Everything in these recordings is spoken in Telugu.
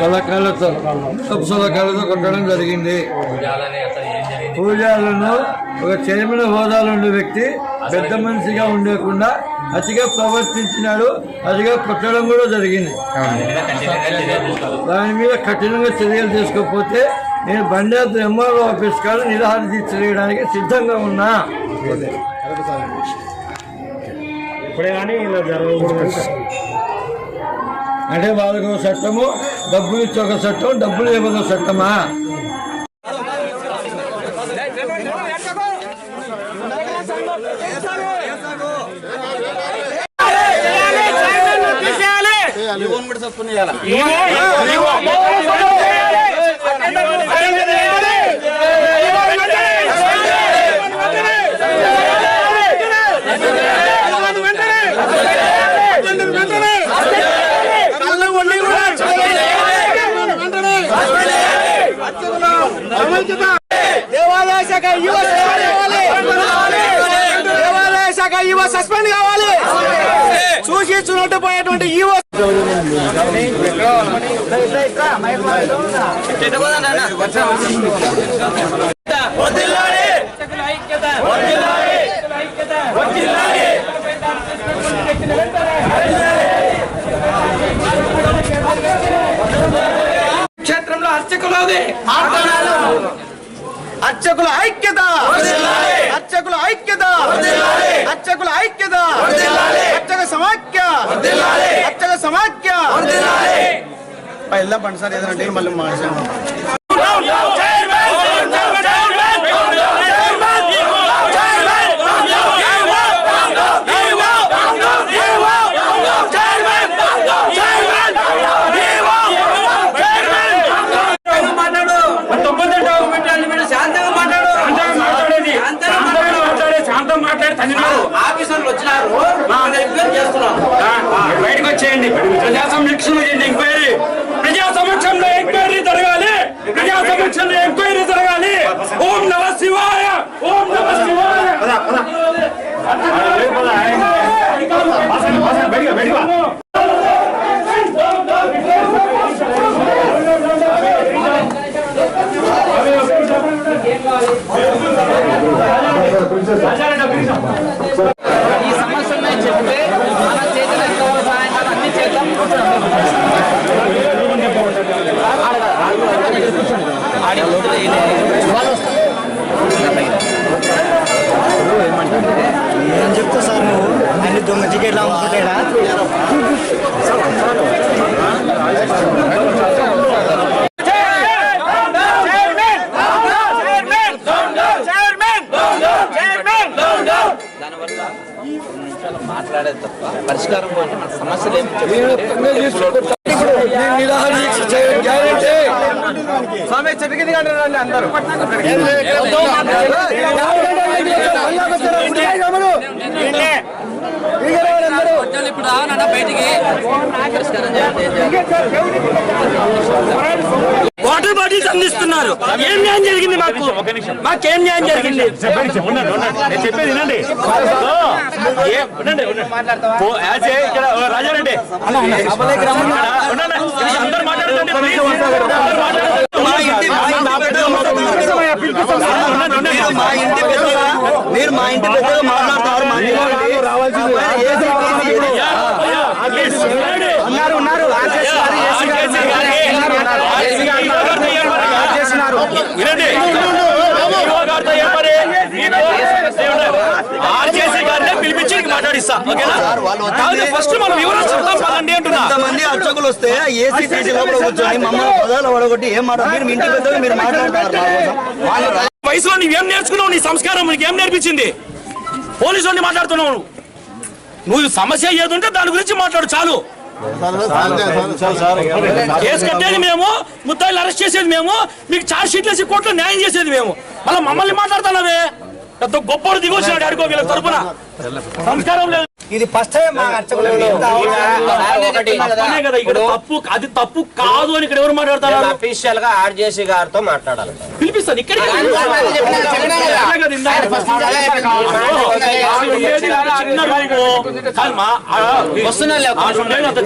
సలకాలతో సలకాలతో కొట్టడం జరిగింది. పూజాలను ఒక చైర్మన్ హోదాలో ఉండే వ్యక్తి పెద్ద మనిషిగా ఉండకుండా అతిగా ప్రవర్తించినాడు. అతిగా కొట్టడం కూడా జరిగింది. దాని మీద కఠినంగా చర్యలు తీసుకోకపోతే నేను బండారు ఎంఆర్ఓ ఆఫీస్ కాడ నిరాహార చేయడానికి సిద్ధంగా ఉన్నా. ఇప్పుడే కానీ ఇలా జరగదు అంటే వాళ్ళకు చట్టము డబ్బులు ఇచ్చే ఒక చట్టం డబ్బులు ఇవ్వదు చట్టమా దేవాలయ శాఖ యువ సస్పెండ్ కావాలి. శాఖ యువ సస్పెండ్ కావాలి. చూసి చూనట్టు పోయేటువంటి యువ క్షేత్రంలో అర్చకులు అర్చకుల ఐక్యత. అర్చకుల ఐక్యత. అర్చకుల ఐక్యత. అర్చక సమాఖ్య. అర్చక సమాఖ్య. వెళ్దాం పండి సార్ ఏదంటే మళ్ళీ మాట్లాడాం ప్రజా సంరక్షణ చేయండి ఎంక్వైరీ. ప్రజా సమక్షంలో ఎంక్వైరీ జరగాలి. ప్రజా సమక్షంలో ఎంక్వైరీ జరగాలి. ఓం నమ శివాయ. ఓం నమ శివాయ సమస్యలు చెప్తే మన చేతులు ఎంత సాయంకాలం అన్ని చేద్దాం నేను చెప్తా సార్ నువ్వు టికెట్లు అమ్ముకుంటాడా మాట్లాడే తప్ప పరిష్కారం కోసం మన సమస్యలు ఏమి స్వామి చెట్టు కింద కంటారండి అందరూ ఇప్పుడు రావనన్న బయటికి. పరిష్కారం చేయండి వాటర్ బాటిల్స్ అందిస్తున్నారు. ఏం న్యాయం జరిగింది మాకు? మాకేం న్యాయం జరిగింది? నేను చెప్పేది వినండి. ఇక్కడ రాజారెడ్డి. అందరూ మాట్లాడుతుంటే మాట్లాడిస్తా ఓకేనా? కాదు ఫస్ట్ మనం వివరాలు చెప్తాం పదండి అంటున్నా. కొంతమంది అర్చకులు వస్తే ఏసీ టీసీ లోపల కూర్చొని మమ్మల్ని పదాలు పడగొట్టి ఏం మీరు ఇంటి మీరు మాట్లాడతారు వయసులో నీవేం నేర్చుకున్నావు? నీ సంస్కారం నీకు ఏం నేర్పించింది? పోలీసు వాడిని మాట్లాడుతున్నావు నువ్వు. నువ్వు సమస్య ఏదుంటే దాని గురించి మాట్లాడు చాలు. కేసు కట్టేది మేము ముద్దాయిలు అరెస్ట్ చేసేది మేము మీకు చార్జ్ షీట్లు వేసి కోర్టులో న్యాయం చేసేది మేము. మళ్ళీ మమ్మల్ని మాట్లాడుతున్నావే? పెద్ద గొప్పడు దిగొచ్చినాడు అడుకో వీళ్ళ తరపున. సంస్కారం లేదు. ఇది ఫస్ట్ టైం కదా. ఇక్కడ తప్పు అది తప్పు కాదు అని ఇక్కడ ఎవరు మాట్లాడతారు? అఫీషియల్గా ఆర్జేసీ గారితో మాట్లాడాలి. పిలిపిస్తాను ఇక్కడ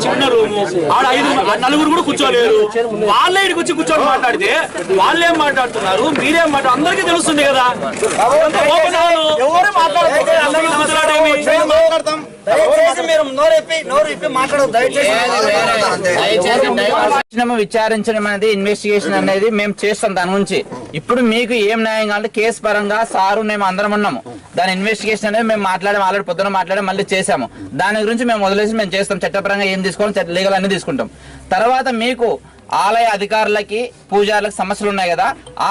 చిన్న రూము. ఆడ ఐదు నలుగురు కూడా కూర్చోలేరు. వాళ్ళే ఇక్కడికి వచ్చి కూర్చొని మాట్లాడితే వాళ్ళేం మాట్లాడుతున్నారు? మీరేం మాట్లాడు అందరికీ తెలుస్తుంది కదా అంతా open hall. ఎవరు మాట్లాడకూడదు. అందరికీ మాట్లాడేమి. మేము మాట్లాడతాం దయచేసి మీరు మాట్లాడదు దయచేసి విచారించడం అనేది ఇన్వెస్టిగేషన్ అనేది మేము చేస్తాం దాని గురించి. ఇప్పుడు మీకు ఏం న్యాయం కావాలంటే కేసు పరంగా సారు మేము అందరం ఉన్నాము. దాని ఇన్వెస్టిగేషన్ అనేది మేము మాట్లాడాము ఆల్రెడీ పొద్దున మాట్లాడి మళ్ళీ చేసాము దాని గురించి మేము వదిలేసి మేము చేస్తాం చట్టపరంగా ఏం తీసుకోవాలి లీగల్ అన్ని తీసుకుంటాం. తర్వాత మీకు ఆలయ అధికారులకి పూజారులకు సమస్యలు ఉన్నాయి కదా ఆ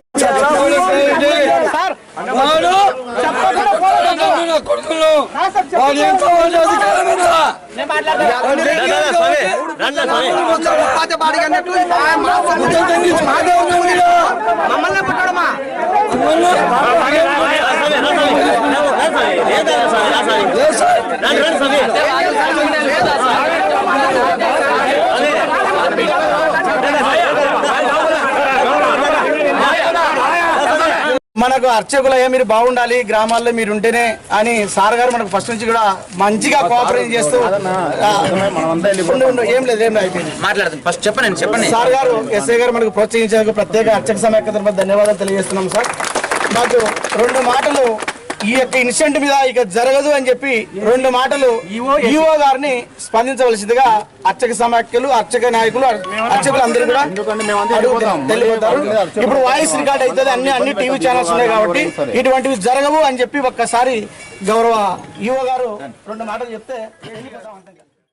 మాట్లాడతారు మనకు అర్చకులయ్యా మీరు బాగుండాలి గ్రామాల్లో మీరు ఉంటేనే అని సార్ గారు మనకు ఫస్ట్ నుంచి కూడా మంచిగా కోఆపరేట్ చేస్తూ ఏం లేదు ఏం మాట్లాడుతుంది ఫస్ట్ చెప్పండి చెప్పండి. సార్ గారు ఎస్ఐ గారు మనకు ప్రోత్సహించేందుకు ప్రత్యేక అర్చక తరఫున ధన్యవాదాలు తెలియజేస్తున్నాం సార్. మాకు రెండు మాటలు ఈ యొక్క ఇన్సిడెంట్ మీద ఇక జరగదు అని చెప్పి రెండు మాటలు ఈఓ గారిని స్పందించవలసిందిగా అర్చక సమాఖ్యలు అర్చక నాయకులు అర్చకులు అందరూ కూడా ఇప్పుడు వాయిస్ రికార్డ్ అవుతుంది అన్ని అన్ని టీవీ ఛానల్స్ ఉన్నాయి కాబట్టి ఇటువంటివి జరగవు అని చెప్పి ఒక్కసారి గౌరవ ఈఓ గారు రెండు మాటలు చెప్తే